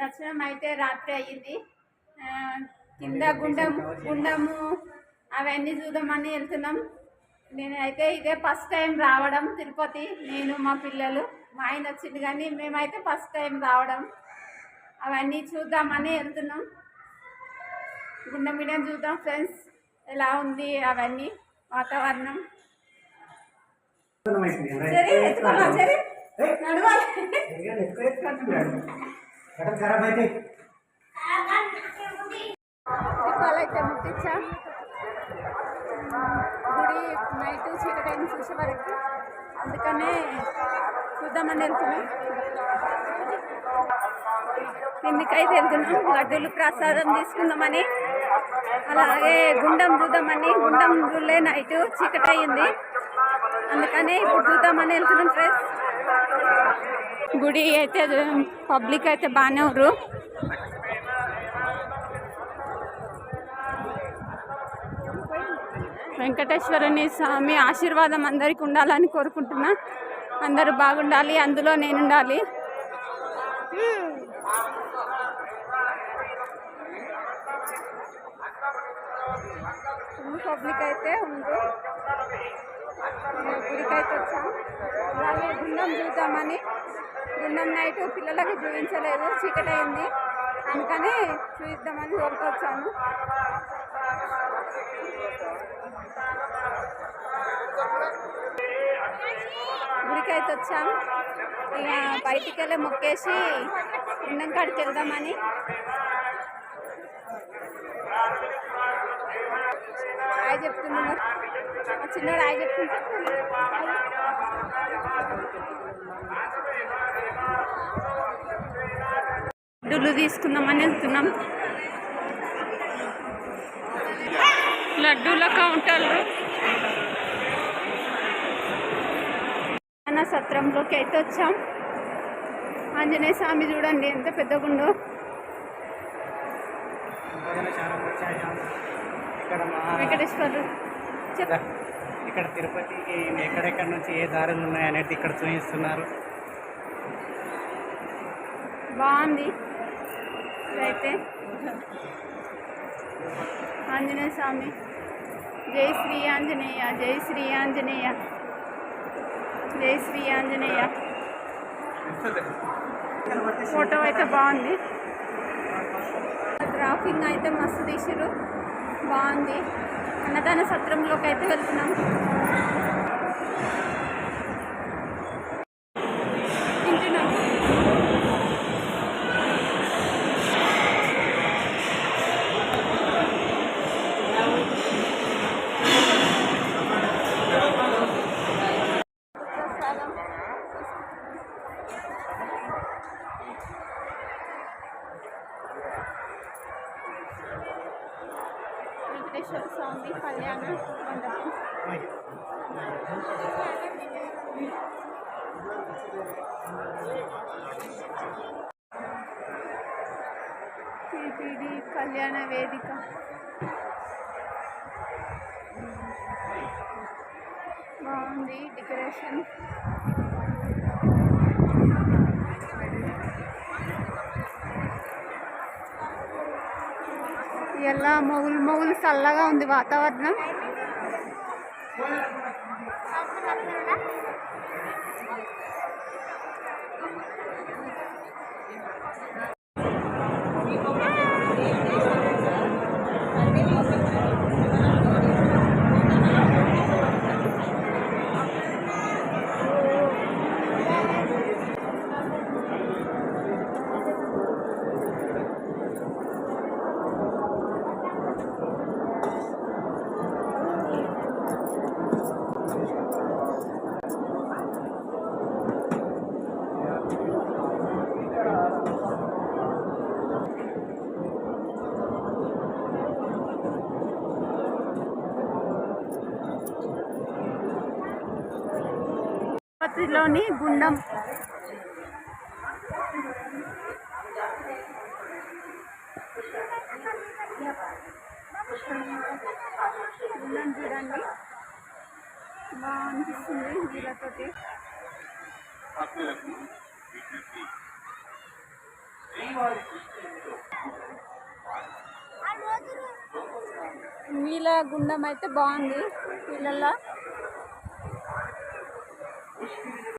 దర్శనం అయితే రాత్రి అయ్యింది. కింద గుండం గుండము అవన్నీ చూద్దామని వెళ్తున్నాం. నేనైతే ఇదే ఫస్ట్ టైం రావడం. తిరుపతి నేను మా పిల్లలు మా ఆయన వచ్చింది కానీ మేమైతే ఫస్ట్ టైం రావడం. అవన్నీ చూద్దామని వెళ్తున్నాం. గుండం మీడియం చూద్దాం ఫ్రెండ్స్ ఎలా ఉంది అవన్నీ వాతావరణం. సరే ఎత్తుకోమా సరే నడవాలి. ఖరాబ్ అయితే. దీపాలు అయితే గుడి నైట్ చీకటైన చూసే వరకు అందుకనే చూద్దామని వెళ్తున్నాం. కిందికైతే వెళ్తున్నాం. లడ్డూలు ప్రసాదం తీసుకుందామని అలాగే గుండం చూద్దామని గుండం చూడలే నైట్ చీకటి అయింది అందుకనే ఇప్పుడు చూద్దామని వెళ్తున్నాం ఫ్రెండ్స్. గుడి అయితే పబ్లిక్ అయితే బాగానే ఉన్నారు. వెంకటేశ్వరుని స్వామి ఆశీర్వాదం అందరికి ఉండాలని కోరుకుంటున్నా. అందరూ బాగుండాలి అందులో నేను ఉండాలి పబ్లిక్ అయితే ఉంది. గుడికైతే వచ్చాం. అలాగే గుండం చూద్దామని. గుండం నైట్ పిల్లలకి చూపించలేదు. చీకటి అయింది అందుకని చూద్దామని కోరుకొచ్చాను గుడికి అయితే వచ్చాం. ఇక బయటికి వెళ్ళి మొక్కేసి గుండం కాడికి వెళ్దామని. చిన్నోడు హాయ్ చెప్తుంటే లడ్డూలు తీసుకుందామని వెళ్తున్నాం. లడ్డూల కౌంటర్లు. అన్న సత్రంలోకి అయితే వచ్చాం. ఆంజనేయ స్వామి చూడండి ఎంత పెద్దగుండో వెంకటేశ్వరుడు. చెప్ ఇక్కడ తిరుపతికి ఎక్కడెక్కడ నుంచి ఏ దారులు ఉన్నాయనేది ఇక్కడ చూపిస్తున్నారు. బాగుంది. అయితే ఆంజనేయ స్వామి. జై శ్రీ ఆంజనేయ జై శ్రీ ఆంజనేయ. జై శ్రీ ఆంజనేయ. ఫోటో అయితే బాగుంది. ట్రాఫింగ్ అయితే మస్తు తీసిరు బాగుంది. అన్నదాన సత్రంలోకి అయితే వెళ్తున్నాం తింటున్నాం ప్రసాదం వెంకటేశ్వర స్వామి కళ్యాణ మండపం. టీటీడీ కళ్యాణ వేదిక. బాగుంది డెకరేషన్. ఎలా మొగులు మొగులు చల్లగా ఉంది వాతావరణం. తిరుపతిలోని గుండం. గుండం చూడండి. బాగా అనిపిస్తుంది వీళ్ళతోటి. నీళ్ళ గుండం అయితే బాగుంది నీళ్ళల్లో